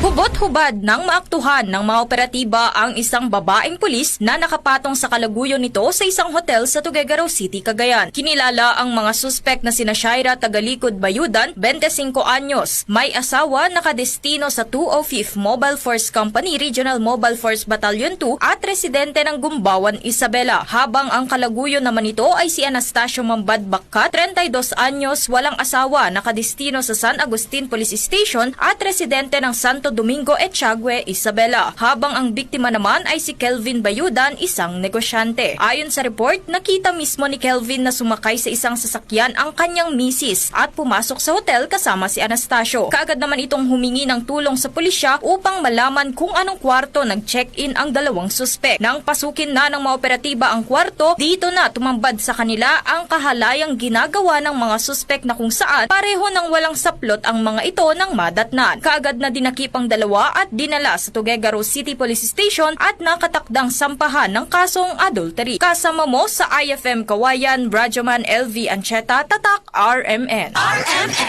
Hubot-hubad nang maaktuhan ng mga operatiba ang isang babaeng pulis na nakapatong sa kalaguyo nito sa isang hotel sa Tuguegarao City, Cagayan. Kinilala ang mga suspek na sina Shaira Tagalikod Bayudan, 25 anyos, may asawa nakadestino sa 205th Mobile Force Company Regional Mobile Force Battalion 2 at residente ng Gumbawan, Isabela. Habang ang kalaguyo naman ito ay si Anastasio Mambad Bakka, 32 anyos, walang asawa, nakadestino sa San Agustin Police Station at residente ng Santo Domingo Echague, Isabela. Habang ang biktima naman ay si Kelvin Bayudan, isang negosyante. Ayon sa report, nakita mismo ni Kelvin na sumakay sa isang sasakyan ang kanyang misis at pumasok sa hotel kasama si Anastasio. Kaagad naman itong humingi ng tulong sa pulisya upang malaman kung anong kwarto nag-check-in ang dalawang suspek. Nang pasukin na ng mga operatiba ang kwarto, dito na tumambad sa kanila ang kahalayang ginagawa ng mga suspek na kung saan pareho ng walang saplot ang mga ito ng madatnan. Kaagad na dinakip ang dalawa at dinala sa Tuguegarao City Police Station at nakatakdang sampahan ng kasong adultery. Kasama mo sa IFM Kawayan, Radyoman LV Ancheta, Tatak RMN. RMN!